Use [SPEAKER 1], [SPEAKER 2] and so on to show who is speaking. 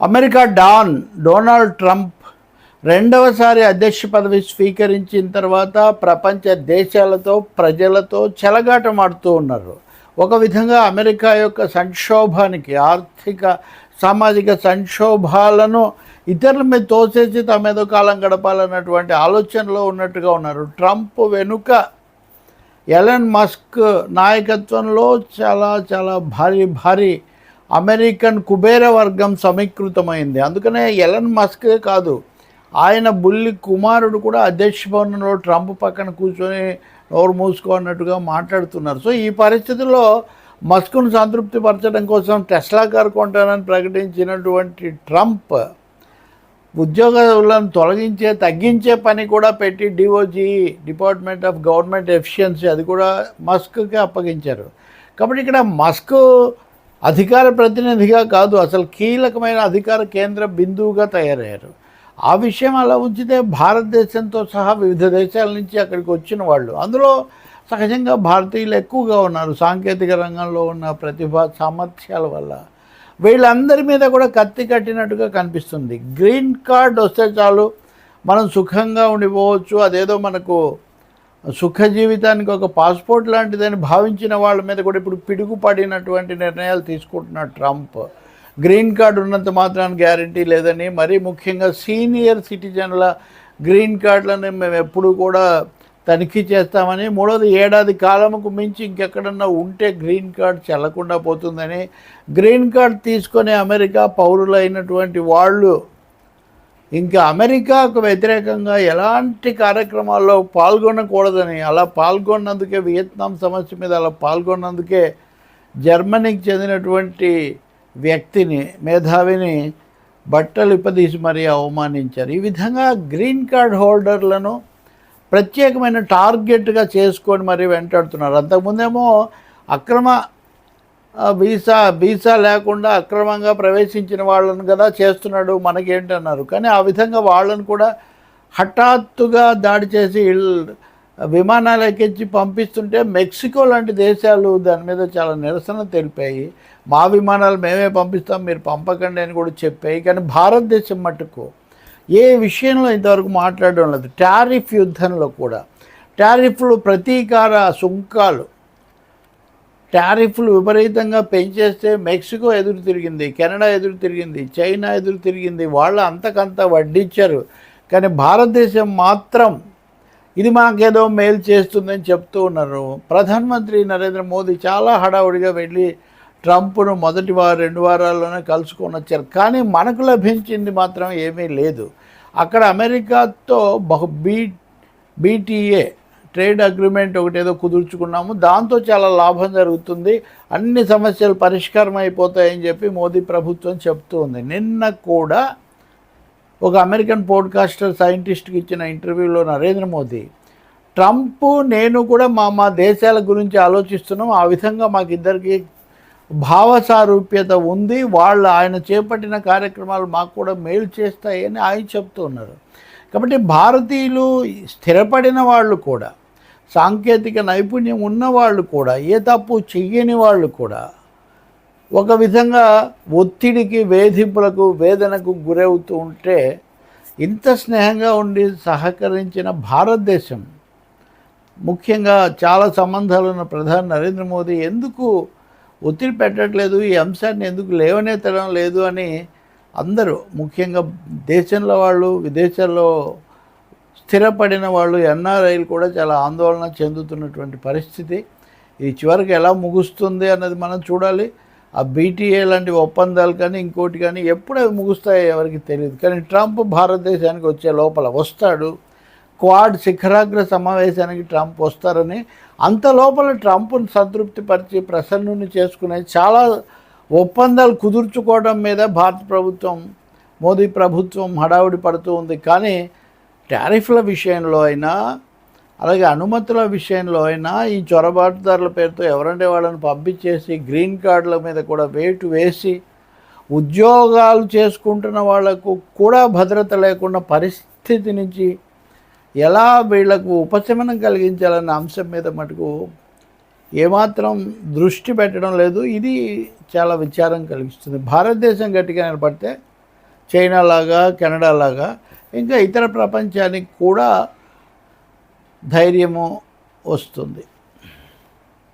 [SPEAKER 1] America don Donald Trump రెండవసారి అధ్యక్ష పదవి స్వీకరించిన తర్వాత ప్రపంచ దేశాలతో ప్రజలతో చెలగాటమాడుతూ ఉన్నారు. ఒక విధంగా అమెరికా యొక్క సంక్షోభానికి ఆర్థిక సామాజిక సంక్షోభాలను ఇతరుల మీద తోసేసి తమ ఏదో కాలం గడపాలన్నటువంటి ఆలోచనలో ఉన్నట్టుగా ఉన్నారు. ట్రంప్ వెనుక ఎలన్ మస్క్ నాయకత్వంలో చాలా చాలా భారీ భారీ అమెరికన్ కుబేర వర్గం సమీకృతమైంది. అందుకనే ఎలన్ మస్కే కాదు ఆయన బుల్లి కుమారుడు కూడా అధ్యక్ష భవనంలో ట్రంప్ పక్కన కూర్చొని నోరు మూసుకోన్నట్టుగా మాట్లాడుతున్నారు. సో ఈ పరిస్థితుల్లో మస్క్ను సంతృప్తి పరచడం కోసం టెస్లా కారు కొంటానని ప్రకటించినటువంటి ట్రంప్ ఉద్యోగులను తొలగించే తగ్గించే పని కూడా పెట్టి DOGE department of government efficiency అది కూడా మస్క్కి అప్పగించారు. కాబట్టి ఇక్కడ మస్క్ అధికార ప్రతినిధిగా కాదు అసలు కీలకమైన అధికార కేంద్ర బిందువుగా తయారయ్యారు. ఆ విషయం అలా ఉంచితే భారతదేశంతో సహా వివిధ దేశాల నుంచి అక్కడికి వచ్చిన వాళ్ళు అందులో సహజంగా భారతీయులు ఎక్కువగా ఉన్నారు. సాంకేతిక రంగంలో ఉన్న ప్రతిభ సామర్థ్యాల వల్ల వీళ్ళందరి మీద కూడా కత్తి కట్టినట్టుగా కనిపిస్తుంది. గ్రీన్ కార్డ్ వస్తే చాలు మనం సుఖంగా ఉండిపోవచ్చు అదేదో మనకు సుఖ జీవితానికి ఒక పాస్పోర్ట్ లాంటిదని భావించిన వాళ్ళ మీద కూడా ఇప్పుడు పిడుగుపడినటువంటి నిర్ణయాలు తీసుకుంటున్నాడు ట్రంప్. గ్రీన్ కార్డు ఉన్నంత మాత్రాన్ని గ్యారంటీ లేదని మరీ ముఖ్యంగా సీనియర్ సిటిజన్ల గ్రీన్ కార్డులను మేము ఎప్పుడు కూడా తనిఖీ చేస్తామని మూడోది ఏడాది కాలంకు మించి ఇంకెక్కడన్నా ఉంటే గ్రీన్ కార్డ్ చెల్లకుండా పోతుందని గ్రీన్ కార్డ్ తీసుకొని అమెరికా పౌరులైనటువంటి వాళ్ళు ఇంకా అమెరికాకు వ్యతిరేకంగా ఎలాంటి కార్యక్రమాల్లో పాల్గొనకూడదని అలా పాల్గొన్నందుకే వియత్నాం సమస్య మీద అలా పాల్గొన్నందుకే జర్మనీకి చెందినటువంటి వ్యక్తిని మేధావిని బట్టలు ఇప్పదీసి మరీ అవమానించారు. ఈ విధంగా గ్రీన్ కార్డ్ హోల్డర్లను ప్రత్యేకమైన టార్గెట్గా చేసుకొని మరీ వెంటాడుతున్నారు. అంతకుముందేమో అక్రమ వీసా వీసా లేకుండా అక్రమంగా ప్రవేశించిన వాళ్ళను కదా చేస్తున్నాడు మనకేంటన్నారు. కానీ ఆ విధంగా వాళ్ళను కూడా హఠాత్తుగా దాడి చేసి విమానాలు ఎక్కించి పంపిస్తుంటే మెక్సికో లాంటి దేశాలు దాని మీద చాలా నిరసన తెలిపాయి. మా విమానాలు మేమే పంపిస్తాం మీరు పంపకండి అని కూడా చెప్పాయి. కానీ భారతదేశం మట్టుకు ఏ విషయంలో ఇంతవరకు మాట్లాడడం లేదు. టారిఫ్ యుద్ధంలో కూడా. టారిఫ్లు ప్రతీకార సుంకాలు. టారిఫ్లు విపరీతంగా పెంచేస్తే మెక్సికో ఎదురు తిరిగింది కెనడా ఎదురు తిరిగింది చైనా ఎదురు తిరిగింది వాళ్ళు అంతకంత వడ్డించారు. కానీ భారతదేశం మాత్రం ఇది మాకేదో మేలు చేస్తుందని చెప్తూ ఉన్నారు. ప్రధానమంత్రి నరేంద్ర మోదీ చాలా హడావుడిగా వెళ్ళి ట్రంప్ను మొదటి వారం రెండు వారాల్లోనే కలుసుకొని వచ్చారు. కానీ మనకు లభించింది మాత్రం ఏమీ లేదు. అక్కడ అమెరికాతో బహు బీ బీటీఏ ట్రేడ్ అగ్రిమెంట్ ఒకటి ఏదో కుదుర్చుకున్నాము. దాంతో చాలా లాభం జరుగుతుంది. అన్ని సమస్యలు పరిష్కారం అయిపోతాయని చెప్పి మోదీ ప్రభుత్వం చెప్తూ ఉంది. నిన్న కూడా ఒక అమెరికన్ పోడ్కాస్టర్ సైంటిస్ట్కి ఇచ్చిన ఇంటర్వ్యూలో నరేంద్ర మోదీ ట్రంప్ నేను కూడా మా మా దేశాల గురించి ఆలోచిస్తున్నాం. ఆ విధంగా మాకిద్దరికి భావ భావసారూప్యత ఉంది. వాళ్ళు ఆయన చేపట్టిన కార్యక్రమాలు మాకు కూడా మేలు చేస్తాయని ఆయన చెప్తూ ఉన్నారు. కాబట్టి భారతీయులు స్థిరపడిన వాళ్ళు కూడా సాంకేతిక నైపుణ్యం ఉన్నవాళ్ళు కూడా ఏ తప్పు చెయ్యని వాళ్ళు కూడా ఒక విధంగా ఒత్తిడికి వేధింపులకు వేదనకు గురవుతూ ఉంటే ఇంత స్నేహంగా ఉండి సహకరించిన భారతదేశం ముఖ్యంగా చాలా సంబంధాలు ఉన్న ప్రధాని నరేంద్ర మోదీ ఎందుకు ఒత్తిడి పెట్టట్లేదు ఈ అంశాన్ని ఎందుకు లేవనెత్తడం లేదు అని అందరూ ముఖ్యంగా దేశంలో వాళ్ళు విదేశాల్లో స్థిరపడిన వాళ్ళు ఎన్ఆర్ఐలు కూడా చాలా ఆందోళన చెందుతున్నటువంటి పరిస్థితి. ఇది చివరికి ఎలా ముగుస్తుంది అన్నది మనం చూడాలి. ఆ బీటీఏ లాంటి ఒప్పందాలు కానీ ఇంకోటి కానీ ఎప్పుడు అవి ముగుస్తాయో ఎవరికి తెలియదు. కానీ ట్రంప్ భారతదేశానికి వచ్చే లోపల వస్తాడు. క్వాడ్ శిఖరాగ్ర సమావేశానికి ట్రంప్ వస్తారని. అంత లోపల ట్రంప్ను సంతృప్తిపరిచి ప్రసన్నుని చేసుకునే చాలా ఒప్పందాలు కుదుర్చుకోవడం మీద భారత ప్రభుత్వం మోదీ ప్రభుత్వం హడావుడి పడుతూ ఉంది. కానీ టారిఫ్ల విషయంలో అయినా అలాగే అనుమతుల విషయంలో అయినా ఈ చొరబాటుదారుల పేరుతో ఎవరంటే వాళ్ళని పంపించేసి గ్రీన్ కార్డుల మీద కూడా వేటు వేసి ఉద్యోగాలు చేసుకుంటున్న వాళ్ళకు కూడా భద్రత లేకుండా పరిస్థితి నుంచి ఎలా వీళ్ళకు ఉపశమనం కలిగించాలన్న అంశం మీద మటుకు ఏమాత్రం దృష్టి పెట్టడం లేదు. ఇది చాలా విచారం కలిగిస్తుంది. భారతదేశం గట్టిగా నిలబడితే చైనా లాగా కెనడా లాగా ఇంకా ఇతర ప్రపంచానికి కూడా ధైర్యము వస్తుంది.